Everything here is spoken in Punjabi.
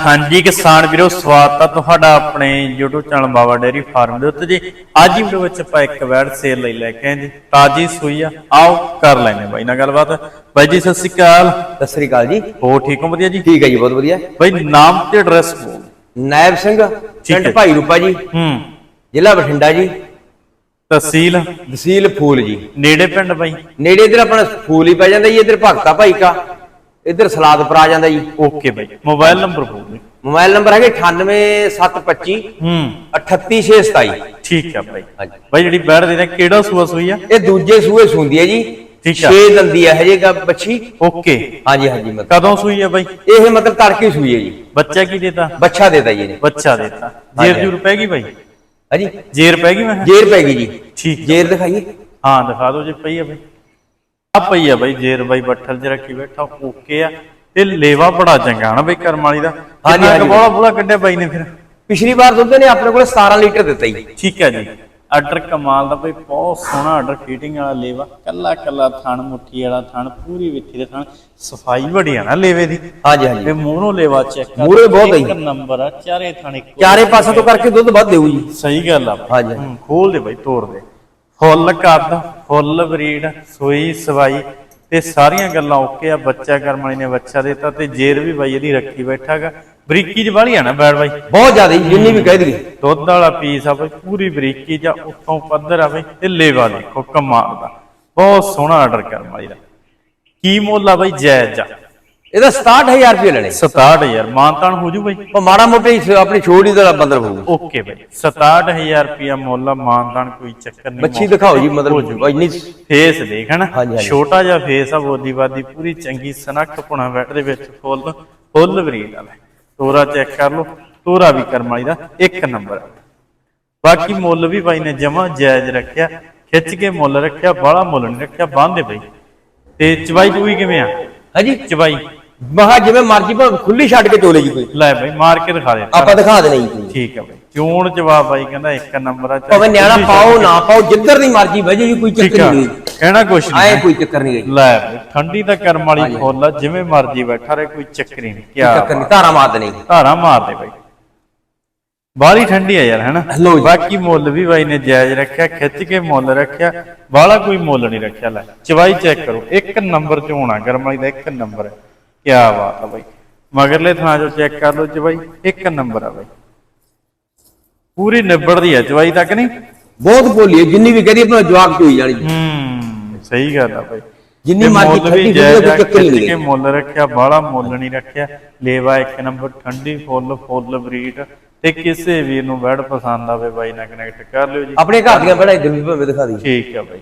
ਹਾਂਜੀ ਕਿਸਾਨ ਵੀਰੋ ਸਵਾਗਤ ਆ ਤੁਹਾਡਾ ਆਪਣੇ YouTube channel Baba dairy farm ਦੇ ਉੱਤੇ ਜੀ। ਅੱਜ ਵੀਡੀਓ ਵਿੱਚ ਆਪਾਂ ਇੱਕ ਵੈੜ ਸੇਲ ਲਈ ਲੈ ਕੇ ਆਏ ਜੀ। ਤਾਜੀ ਸੂਈ ਆ। ਆਓ ਕਰ ਲੈਨੇ ਬਾਈ ਨਾਲ ਗੱਲਬਾਤ। ਬਾਈ ਜੀ ਸਤਿ ਸ਼੍ਰੀ ਅਕਾਲ। ਸਤਿ ਸ੍ਰੀ ਅਕਾਲ ਜੀ। ਹੋ ਠੀਕ ਹੋ? ਵਧੀਆ ਜੀ? ਠੀਕ ਹੈ ਜੀ ਬਹੁਤ ਵਧੀਆ। ਬਾਈ ਨਾਮ ਤੇ ਐਡਰੈਸ ਬੋਲ। ਨਾਇਬ ਸਿੰਘ ਹੈ। ਪਿੰਡ ਭਾਈ ਰੂਪਾ ਜੀ। ਹੂੰ। ਜ਼ਿਲ੍ਹਾ ਬਠਿੰਡਾ ਜੀ। ਤਹਿਸੀਲ? ਤਹਿਸੀਲ ਫੂਲ ਜੀ। ਨੇੜੇ ਪਿੰਡ ਬਾਈ? ਨੇੜੇ ਇਧਰ ਆਪਣਾ ਫੂਲ ਹੀ ਪੈ ਜਾਂਦਾ ਜੀ ਇਧਰ ਭਗਤਾ ਭਾਈ ਕਾ। ਇਧਰ ਸਲਾਦਪੁਰ ਆ ਜਾਂਦਾ ਜੀ। ਓਕੇ ਬਾਈ ਮੋਬਾਈਲ ਨੰਬਰ ਬੋਲ ਮੋਬਾਈਲ ਨੰਬਰ ਹੈਗੇ 98725 ਹੂੰ। 38627 ਠੀਕ ਆ ਬਾਈ। ਹਾਂਜੀ। ਬਾਈ ਜਿਹੜੀ ਵੈੜ ਦੇ ਨੇ ਕਿਹੜਾ ਸੂਆ ਸੂਈ ਆ? ਇਹ ਦੂਜੇ ਸੂਏ ਸੁੰਦੀ ਹੈ ਜੀ। ਠੀਕ ਆ। 6 ਦੰਦੀ ਹੈ ਹਜੇ ਗਾ ਬੱਚੀ। ਓਕੇ ਹਾਂਜੀ ਹਾਂਜੀ ਮਤਲਬ। ਕਦੋਂ ਸੂਈ ਆ ਬਾਈ? ਇਹ ਮਤਲਬ ਤੜਕੇ ਸੂਈ ਹੈ ਜੀ। ਬੱਚਾ ਕੀ ਦੇਤਾ? ਬੱਚਾ ਦੇਦਾ ਜੀ ਇਹਨੇ। ਬੱਚਾ ਦੇਤਾ। ਜੇਰ ਜੂਰ ਪੈ ਗਈ ਬਾਈ? ਹਾਂਜੀ। ਜੇਰ ਪੈ ਗਈ ਮੈਂ? ਜੇਰ ਪੈ ਗਈ ਜੀ। ਠੀਕ ਜੇਰ ਦਿਖਾਈਏ। ਹਾਂ ਦਿਖਾ ਦਿਓ ਜੇ ਪਈ ਆ ਬਈ। ਆ ਪਈ ਆ ਬਈ ਜੇਰ ਬਾਈ ਬੱਠਲ ਚ ਰੱਖੀ ਬੈਠਾ ਓਕੇ ਆ ਤੇ ਲੇਵਾ ਬੜਾ ਚੰਗਾ ਨਾ ਬਈ ਕਰਮ ਵਾਲੀ ਦਾ। ਹਾਂਜੀ, ਕੁ ਹਾਂਜੀ। ਬੋਲਾ ਬੋਲਾ ਕੱਢਿਆ ਬਾਈ ਨੇ ਫਿਰ। ਪਿਛਲੀ ਵਾਰ ਦੁੱਧ ਨੇ ਆਪਣੇ ਕੋਲ 17 ਲੀਟਰ ਦਿੱਤਾ ਜੀ। ਠੀਕ ਹੈ ਜੀ। ਆਰਡਰ ਕਮਾਲ ਦਾ ਬਈ ਬਹੁਤ ਸੋਹਣਾ ਆਰਡਰ ਫੀਟਿੰਗ ਵਾਲਾ ਲੇਵਾ ਕੱਲਾ ਕੱਲਾ ਥਣ ਮੁੱਠੀ ਵਾਲਾ ਥਣ ਪੂਰੀ ਵਿੱਥੀ ਦੇ ਥਣ ਸਫ਼ਾਈ ਬੜੀ ਆ ਨਾ ਲੇਵੇ ਦੀ। ਹਾਂਜੀ ਹਾਂਜੀ। ਤੇ ਮੂਹਰੋਂ ਲੇਵਾ ਚੈੱਕ ਕਰ ਮੂਹਰੇ ਬਹੁਤ। ਇੱਕ ਨੰਬਰ ਆ ਚਾਰੇ ਥਣ ਇੱਕੋ ਚਾਰੇ ਪਾਸੇ ਤੋਂ ਕਰਕੇ ਦੁੱਧ ਵੱਧ ਦੇਊ ਜੀ। ਸਹੀ ਗੱਲ ਆ। ਹਾਂਜੀ। ਹੂੰ, ਖੋਲ ਦੇ ਬਾਈ ਤੋੜ ਦੇ। ਫੁੱਲ ਕੱਦ ਫੁੱਲ ਬਰੀਡ ਸੋਈ ਸਵਾਈ ਤੇ ਸਾਰੀਆਂ ਗੱਲਾਂ ਓਕੇ ਆ ਬੱਚਾ ਕਰਮ ਵਾਲੀ ਨੇ ਬੱਚਾ ਦਿੱਤਾ ਤੇ ਜੇਰ ਵੀ ਬਾਈ ਇਹਦੀ ਰੱਖੀ ਬੈਠਾਗਾ ਬਰੀਕੀ ਚ ਵਾਲੀ ਆ ਨਾ ਬੈੜ ਬਾਈ? ਬਹੁਤ ਜ਼ਿਆਦਾ ਜੀ, ਜਿੰਨੀ ਵੀ ਕਹਿ ਦਈਏ। ਦੁੱਧ ਵਾਲਾ ਪੀਸ ਆ ਬਾਈ ਪੂਰੀ ਬਰੀਕੀ ਜਾਂ ਉੱਤੋਂ ਪੱਧਰ ਆ ਬਾਈ ਤੇ ਲੇਵਾ ਦੇਖੋ ਕਮਾਲ ਦਾ। ਬਹੁਤ ਸੋਹਣਾ ਆਰਡਰ ਕਰਮ ਵਾਲੀ ਦਾ। ਕੀ ਮੁੱਲ ਆ ਬਾਈ ਜਾਇਜ਼ ਆ। ਇਹਦਾ 67000 ਰੁਪਏ ਲੈਣੇ। 67000 ਮਾਨਤਾਨ ਹੋ ਜੂ ਬਾਈ। ਉਹ ਮਾੜਾ ਮੋਟਾ ਹੀ ਆਪਣੀ ਛੋੜ ਹੀ ਦਾ ਬੰਦਰ ਹੋਊ ਓਕੇ ਬਾਈ। 67000 ਰੁਪਿਆ ਮੁੱਲ ਮਾਨਤਾਨ ਕੋਈ ਚੱਕਰ ਨਹੀਂ ਮੱਛੀ ਦਿਖਾਓ ਜੀ ਮਤਲਬ ਇੰਨੀ ਫੇਸ ਦੇਖ ਹਨਾ। ਛੋਟਾ ਜਿਹਾ ਫੇਸ ਆ ਬੋਦੀ ਬਾਦੀ ਪੂਰੀ ਚੰਗੀ ਸਨੱਖ ਪੁਣਾ ਬੈਠ ਦੇ ਵਿੱਚ ਫੁੱਲ ਫੁੱਲ ਬਰੀਡ ਵਾਲਾ। ਤੋਰਾ ਚੈੱਕ ਕਰ ਲਓ ਤੋਰਾ ਵੀ ਕਰਮ ਵਾਲੀ ਦਾ ਇੱਕ ਨੰਬਰ। ਬਾਕੀ ਮੁੱਲ ਵੀ ਬਾਈ ਨੇ ਜਮਾ ਜਾਇਜ਼ ਰੱਖਿਆ ਖਿੱਚ ਕੇ ਮੁੱਲ ਰੱਖਿਆ ਬਾਹਲਾ ਮੁੱਲ ਨਹੀਂ ਰੱਖਿਆ ਬੰਦੇ ਬਈ। ਤੇ ਚਵਾਈ ਚੂਈ ਕਿਵੇਂ ਆ? ਹਾਂਜੀ। ਚਵਾਈ। ਮਹਾ ਜਿਵੇਂ ਮਰਜ਼ੀ ਭਾਵੇਂ ਖੁੱਲੀ ਛੱਡ ਕੇ ਚੋਲੇ ਜੀ ਕੋਈ। ਲੈ ਬਈ ਮਾਰ ਕੇ ਦਿਖਾ ਦੇ। ਆਪਾਂ ਦਿਖਾ ਦੇਣਾ ਜੀ ਕੋਈ। ਠੀਕ ਆ ਬਈ। ਚੋਣ ਜਵਾਬ ਬਾਈ ਕਹਿੰਦਾ ਇੱਕ ਨੰਬਰ ਆ ਚਾਹੇ ਭਾਵੇਂ ਨਿਆਣਾ ਪਾਓ ਨਾ ਪਾਓ ਜਿੱਧਰ ਦੀ ਮਰਜ਼ੀ ਵਜੇ ਜੀ ਕੋਈ ਠੀਕ ਚੱਕਰ ਆ। ਨਹੀਂ ਕਹਿਣਾ ਕੁਛ ਨਹੀਂ ਆਏ ਕੋਈ ਚੱਕਰ ਨਹੀਂ ਲੈ ਬਈ, ਠੰਡੀ ਤਾਂ ਕਰਮ ਵਾਲੀ ਫੁੱਲ ਆ ਜਿਵੇਂ ਮਰਜ਼ੀ ਬੈਠਾ ਰਹੇ ਕੋਈ ਚੱਕਰ ਹੀ ਨਹੀਂ। ਕਿਆ ਚੱਕਰ ਨਹੀਂ ਧਾਰਾ ਮਾਰ ਦੇਣੀ ਧਾਰਾ ਮਾਰਦੇ ਬਾਈ। ਬਾਹਲੀ ਠੰਡੀ ਆ ਯਾਰ ਹੈਨਾ ਲਓ ਜੀ। ਬਾਕੀ ਮੁੱਲ ਵੀ ਬਾਈ ਨੇ ਜਾਇਜ਼ ਰੱਖਿਆ ਖਿੱਚ ਕੇ ਮੁੱਲ ਰੱਖਿਆ। ਬਾਹਲਾ ਕੋਈ ਮੁੱਲ ਨਹੀਂ ਰੱਖਿਆ ਲੈ। ਚਵਾਈ ਚੈੱਕ ਕਰੋ ਇੱਕ ਨੰਬਰ ਚ ਹੋਣਾ ਵਾਲੀ ਦਾ ਇੱਕ ਨੰਬਰ ਹੈ। ਕਿਆ ਬਾਤ ਆ ਬਾਈ। ਮਗਰਲੇ ਥਾਂ ਜੋ ਚੈੱਕ ਕਰ ਲਓ ਚਵਾਈ ਇੱਕ ਨੰਬਰ ਆ ਬਾਈ। ਪੂਰੀ ਨਿਬੜਦੀ ਹੈ ਚਵਾਈ ਤੱਕ ਨਹੀਂ? ਬਹੁਤ ਬੋਲੀ ਹੈ ਜਿੰਨੀ ਵੀ ਕਹਦੀ ਆਪਣਾ ਜਵਾਬ ਹੋਈ ਜਾਣੀ ਜੀ। ਹੂੰ ਸਹੀ ਗੱਲ ਆ ਬਾਈ। ਜਿੰਨੀ ਮਰਜ਼ੀ ਵੀ ਕੋਈ ਹੀ ਖਿੱਚ ਨਹੀਂ ਕੇ ਮੁੱਲ ਰੱਖਿਆ ਬਾਹਲਾ ਮੁੱਲ ਨਹੀਂ ਰੱਖਿਆ। ਲੇਵਾ ਇੱਕ ਨੰਬਰ ਠੰਡੀ ਫੁੱਲ ਫੁੱਲ ਬਰੀਡ। ਤੇ ਕਿਸੇ ਵੀਰ ਨੂੰ ਬੈਡ ਪਸੰਦ ਆਵੇ ਬਾਈ ਨਾਲ ਕਨੈਕਟ ਕਰ ਲਿਓ ਜੀ। ਆਪਣੇ ਘਰ ਦੀਆਂ ਬੜਾ ਵੀ ਭਾਵੇਂ ਦਿਖਾ ਦੀ ਠੀਕ ਆ ਬਾਈ।